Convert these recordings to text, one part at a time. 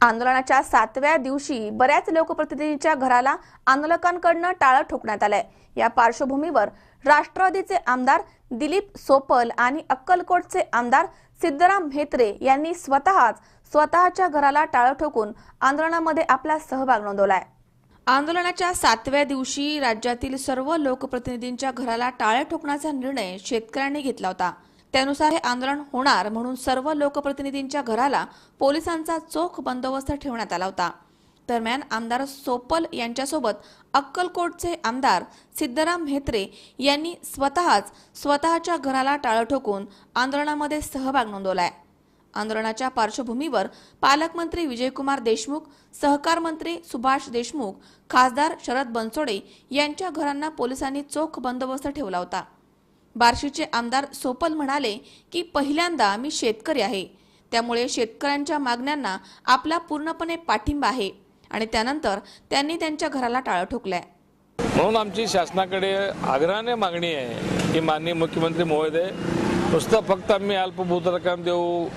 आंदोलनाच्या सातव्या दिवशी बऱ्याच लोकप्रतिनिधींच्या घराला आंदोलकांकडनं टाळं ठोकण्यात आलंय. या पार्श्वभूमीवर राष्ट्रवादीचे आमदार दिलीप सोपल आणि अक्कलकोटचे आमदार सिद्धराम म्हेत्रे यांनी स्वतःच स्वतःच्या घराला टाळं ठोकून आंदोलनामध्ये आपला सहभाग नोंदवलाय. आंदोलनाच्या सातव्या दिवशी राज्यातील सर्व लोकप्रतिनिधींच्या घराला टाळे ठोकण्याचा निर्णय शेतकऱ्यांनी घेतला होता. त्यानुसार हे आंदोलन होणार म्हणून सर्व लोकप्रतिनिधींच्या घराला पोलिसांचा चोख बंदोबस्त ठेवण्यात आला होता. दरम्यान आमदार सोपल यांच्यासोबत अक्कलकोटचे आमदार सिद्धराम म्हेत्रे यांनी स्वतःच स्वतःच्या घराला टाळं ठोकून आंदोलनामध्ये सहभाग नोंदवलाय. आंदोलनाच्या पार्श्वभूमीवर पालकमंत्री विजयकुमार देशमुख सहकार मंत्री सुभाष देशमुख खासदार शरद बनसोडे यांच्या घरांना पोलिसांनी चोख बंदोबस्त ठेवला होता. बार्शीचे आमदार सोपल म्हणाले की पहिल्यांदा मी शेतकरी आहे. त्यामुळे शेतकऱ्यांच्या मागण्यांना आपला पूर्णपणे पाठिंबा आहे आणि त्यानंतर त्यांनी त्यांच्या घराला टाळं ठोकलंय. म्हणून आमची शासनाकडे आग्रहाने मागणी आहे की माननीय मुख्यमंत्री महोदय नुसतं फक्त आम्ही अल्पभूत रक्कम देऊ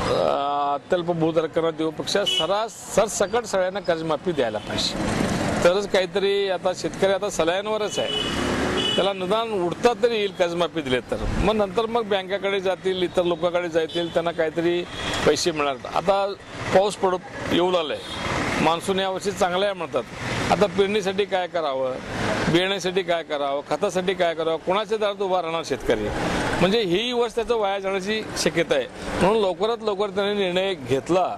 अं, अत्यल्पभूत रक्कम देऊ पेक्षा सरास सरसकट सगळ्यांना कर्जमाफी द्यायला पाहिजे. तरच काहीतरी आता शेतकरी आता सलायांवरच आहे. त्याला निदान उडता तरी येईल कर्जमाफी दिले तर. मग नंतर मग बँकाकडे जातील इतर लोकांकडे जातील त्यांना काहीतरी पैसे मिळणार. आता पाऊस पडत येऊ लागलाय. मान्सून यावर्षी चांगला आहे म्हणतात. आता पेरणीसाठी काय करावं? बियाण्यासाठी काय करावं? खतासाठी काय करावं? कोणाच्या दारात उभा राहणार शेतकरी? म्हणजे ही वर्ष त्याचं वाया जाण्याची शक्यता आहे. म्हणून लवकरात लवकर त्याने निर्णय घेतला.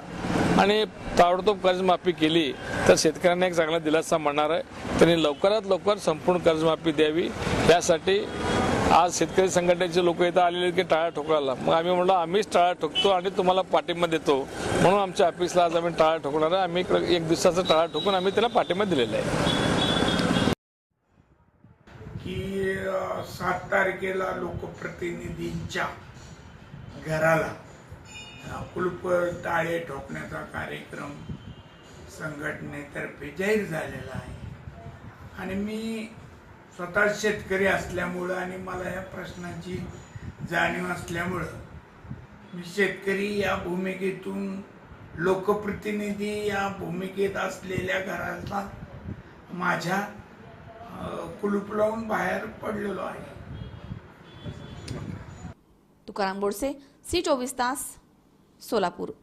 आणि ताबडतोब कर्जमाफी केली तर शेतकऱ्यांना एक चांगला दिलासा मिळणार आहे. त्यांनी लवकरात लवकर संपूर्ण कर्जमाफी द्यावी. यासाठी आज शेतकरी संघटनेचे लोक इथं आलेले की टाळा ठोकळाला मग आम्ही म्हणलो आम्हीच टाळा ठोकतो आणि तुम्हाला पाठिंबा देतो. म्हणून आमच्या ऑफिसला आज आम्ही टाळा ठोकणार आहे. आम्ही एक दिवसाचा टाळा ठोकून आम्ही त्याला पाठिंबा दिलेला आहे. की सात तारखेला लोकप्रतिनिधींच्या घराला कुलूप टाळे ठोकण्याचा कार्यक्रम संघटनेतर्फे जाहीर झालेला आहे. आणि मी स्वतः शेतकरी असल्यामुळं आणि मला या प्रश्नाची जाणीव असल्यामुळं मी शेतकरी या भूमिकेतून लोकप्रतिनिधी या भूमिकेत असलेल्या घराला माझ्या कुलूप लावून बाहेर पडलेलो आहे. तुकाराम बोडसे सी चोवीस तास. सोलापूर